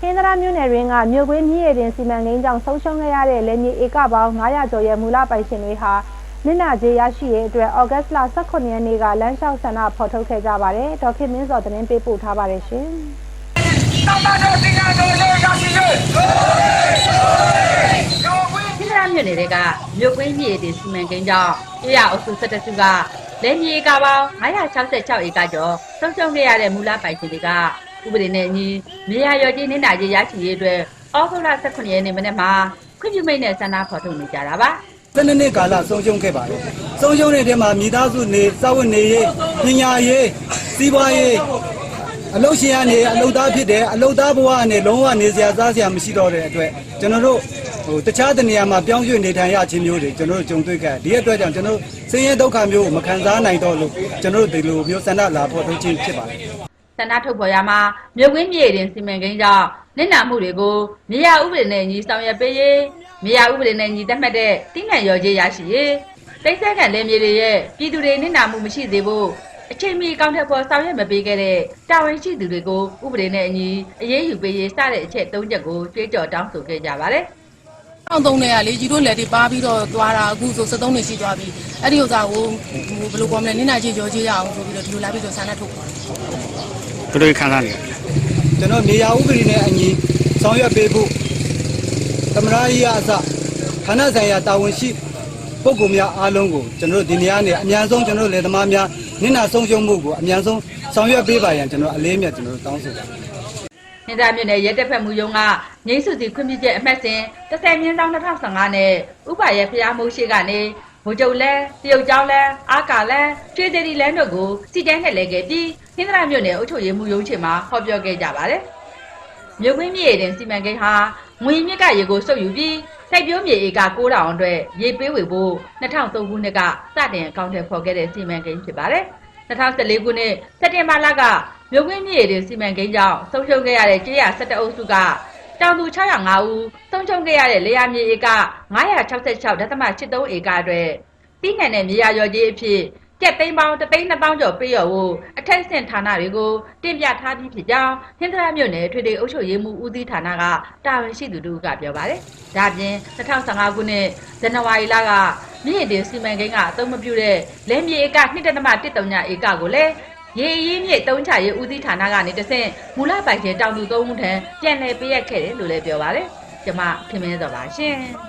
ဟင်္သရမြို့နယ်ရင်းကမြို့ကွင်းမြည်ရင်စီမံကိန်းကြောင့်ဆုံးရှုံးခဲ့ရတဲ့လယ်မြေဧကပေါင်း900ကျော်ရဲ့မူလပိုင်ရှင်တွေဟာနိနာကျေးရရှိရေးအတွက်ဩဂတ်စ်လ18ရက်နေ့ကလမ်းလျှောက်ဆန္ဒဖော်ထုတ်ခဲ့ကြပါတယ်။ဒေါက်ခင်မင်းစောတင်ပြပို့ထားပါတယ်ရှင်။တောင်းတတော်တင်နာတော်ရရှိရေးမြို့နယ်တွေကမြို့ကွင်းမြေတွေစီမံကိန်းကြောင့်အေရအစု17စုကလယ်မြေဧကပေါင်း966ဧကကျော်ဆုံးရှုံးခဲ့ရတဲ့မူလပိုင်ရှင်တွေက ဥပဒေနဲ့အညီမြေယာရော်ကြီးနစ်နာကြီးရရှိရေးအတွက်ဩဂုတ်လ18ရက်နေ့မနေ့မှာခွင့်ပြုမိန့်နဲ့ဆန္ဒဖော်ထုတ်နေကြတာပါ12နှစ်ကာလဆုံးရှုံးခဲ့ပါတယ်။ဆုံးရှုံးတဲ့ထဲမှာမိသားစုနေစာဝတ်နေရေးပညာရေးစီးပွားရေးအလုပ်ရှင်ကနေအလုပ်သားဖြစ်တယ်အလုပ်သားဘဝကနေလုံးဝနေစရာစားစရာမရှိတော့တဲ့အတွက်ကျွန်တော်တို့ဟိုတခြားတနေရာမှာပြောင်းရွှေ့နေထိုင်ရခြင်းမျိုးတွေကျွန်တော်တို့ကြုံတွေ့ခဲ့ဒီအတွက်ကြောင့်ကျွန်တော်တို့ဆင်းရဲဒုက္ခမျိုးကိုမခံစားနိုင်တော့လို့ကျွန်တော်တို့ဒီလိုမျိုးဆန္ဒလာဖို့ထုတ်ခြင်းဖြစ်ပါတယ် ဆန္ဒထုတ်ဖော်ရမှာမြို့ကွင်းမြေတင်စီမံကိန်းကြောင့်နစ်နာမှုတွေကိုမြေယာဥပဒေနဲ့ညီဆောင်ရွက်ပေးရေးမြေယာဥပဒေနဲ့ညီသတ်မှတ်တဲ့တိနှံရော်ကြီးရရှိရေးတိတ်ဆက်ခံလက်မြေတွေရဲ့ပြည်သူတွေနစ်နာမှုမရှိစေဖို့အချိန်မီအကောင့်ထက်ပေါ်ဆောင်ရွက်မပေးခဲ့တဲ့တာဝန်ရှိသူတွေကိုဥပဒေနဲ့အညီအရေးယူပေးရေးစတဲ့အချက်၃ချက်ကိုကြွေးကြော်တောင်းဆိုခဲ့ကြပါတယ် အောင်သုံးနေရလေကြီးတို့လက်တွေပါပြီးတော့သွားတာအခုဆို73နေရှိသွားပြီအဲ့ဒီဥစ္စာကိုဟိုဘယ်လိုကောမလဲနင်းနာကြီးကြောကြီးရအောင်ဆိုပြီးတော့ဒီလိုလာပြီးတော့ဆန္ဒထုတ်ပါတယ်သူတို့ခံစားနေတယ်ကျွန်တော်မြေယာဥပဒေနဲ့အညီဆောင်ရွက်ပေးဖို့သမရကြီးအစဌာနဆိုင်ရာတာဝန်ရှိပုဂ္ဂိုလ်များအားလုံးကိုကျွန်တော်တို့ဒီနေရာနဲ့အများဆုံးကျွန်တော်တို့လယ်သမားများနင့်နာဆုံးရှုံးမှုကိုအများဆုံးဆောင်ရွက်ပေးပါရန်ကျွန်တော်အလေးအမြတ်ကျွန်တော်တို့တောင်းဆိုပါတယ် နှင်းသားမြို့နယ်ရဲတပ်ဖွဲ့မှုရုံးကငိမ့်စုစီခွင့်ပြုချက်အမှတ်စဉ်30မြင်းဆောင်2015နဲ့ဥပယဖျားမှုရှိကနေဗိုလ်ချုပ်လဲတရုတ်ကျောင်းလဲအာကာလဲကျွေးသေးဒီလဲတို့ကိုစီတန်းနဲ့လဲခဲ့ပြီးနှင်းသားမြို့နယ်အုပ်ချုပ်ရေးမှုရုံးချေမှာဟောပြောခဲ့ကြပါတယ်။မြို့ကွင်းမြေတင်စီမံကိန်းဟာငွေမြစ်ကရေကိုစုပ်ယူပြီးစိုက်ပျိုးမြေဧက9000အတွက်ရေပေးဝေဖို့2003ခုနှစ်ကစတင်အကောင့်ထဲပေါ်ခဲ့တဲ့စီမံကိန်းဖြစ်ပါတယ်။2014ခုနှစ်စက်တင်ဘာလက မြို့ကွင်းမြေတွေစီမံကိန်းကြောင့်ဆုံးရှုံးခဲ့ရတဲ့ကြေးရ17အုပ်စုကတောင်သူ605ဦးဆုံးရှုံးခဲ့ရတဲ့လေယာမြေဧက966.83ဧကအတွက်တိနှံတဲ့မြေယာရော်ကြီးအဖြစ်ကျက်သိန်းပေါင်း3သိန်း2000ကျော်ပေးရဖို့အထက်ဆင့်ဌာနတွေကိုတင်ပြထားပြီးဖြစ်ကြောင်းဟင်္သာရမြို့နယ်ထွေထွေအုပ်ချုပ်ရေးမှူးဦးစီးဌာနကတာဝန်ရှိသူတို့ကပြောပါတယ်။ဒါ့အပြင်2015ခုနှစ်ဇန်နဝါရီလကမြင့်တင်စီမံကိန်းကအသုံးမပြုတဲ့လယ်မြေဧက1.13ဧကကိုလည်း ရေအရေးမြစ်တုံးချရေးဦးစီးဌာနကနေတဆင့်မူလပိုင်ရှင်တောင်သူ၃ဦးထံပြန်လည်ပေးအပ်ခဲ့တယ်လို့လည်းပြောပါတယ်။ကျမခင်မင်းစောပါရှင်။